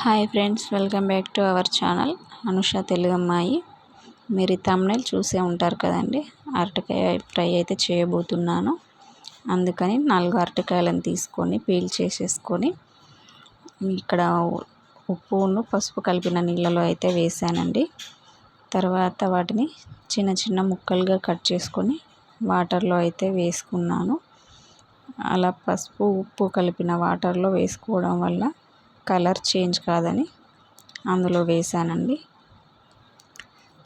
Hi friends welcome back to our channel. Anusha Telugu అమ్మాయి మీరు ఈ తమ్నైల్ చూసే ఉంటారు కదండి. అరటికాయ ఫ్రై అయితే చేయబోతున్నాను. అందుకని నాలుగు అరటికాయలను తీసుకొని పీల్ చేసేసుకొని ఇక్కడ ఉప్పును పసుపు కలిపిన నీళ్ళలో అయితే వేసానండి. తర్వాత వాటిని చిన్న చిన్న ముక్కలుగా కట్ చేసుకొని వాటర్లో అయితే వేసుకున్నాను. అలా పసుపు ఉప్పు కలిపిన వాటర్లో వేసుకోవడం వల్ల కలర్ చేంజ్ కాదని అందులో వేసానండి.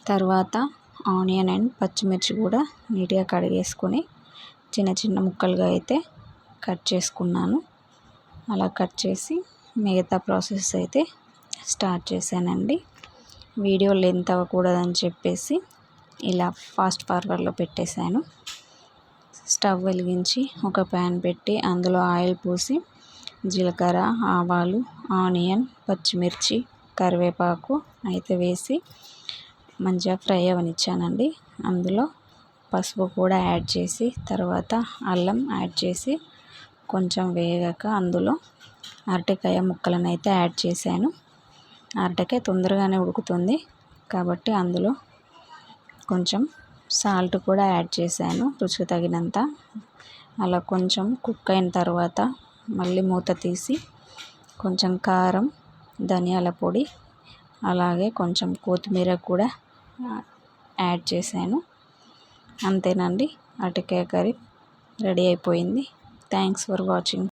తర్వాత ఆనియన్ అండ్ పచ్చిమిర్చి కూడా నీట్గా కడిగేసుకొని చిన్న చిన్న ముక్కలుగా అయితే కట్ చేసుకున్నాను. అలా కట్ చేసి మిగతా ప్రాసెస్ అయితే స్టార్ట్ చేశానండి. వీడియో లెంత్ అవ్వకూడదని చెప్పేసి ఇలా ఫాస్ట్ ఫార్వర్డ్లో పెట్టేశాను. స్టవ్ వెలిగించి ఒక ప్యాన్ పెట్టి అందులో ఆయిల్ పోసి జీలకర్ర ఆవాలు ఆనియన్ పచ్చిమిర్చి కరివేపాకు అయితే వేసి మంచిగా ఫ్రై అవనిచ్చానండి. అందులో పసుపు కూడా యాడ్ చేసి తర్వాత అల్లం యాడ్ చేసి కొంచెం వేగాక అందులో అరటికాయ ముక్కలను అయితే యాడ్ చేశాను. అరటికాయ తొందరగానే ఉడుకుతుంది కాబట్టి అందులో కొంచెం సాల్ట్ కూడా యాడ్ చేశాను రుచికి తగినంత. అలా కొంచెం కుక్ అయిన తర్వాత మళ్ళీ మూత తీసి కొంచెం కారం ధనియాల పొడి అలాగే కొంచెం కొత్తిమీర కూడా యాడ్ చేశాను. అంతేనండి. అరటికాయ కర్రీ రెడీ అయిపోయింది. Thanks for watching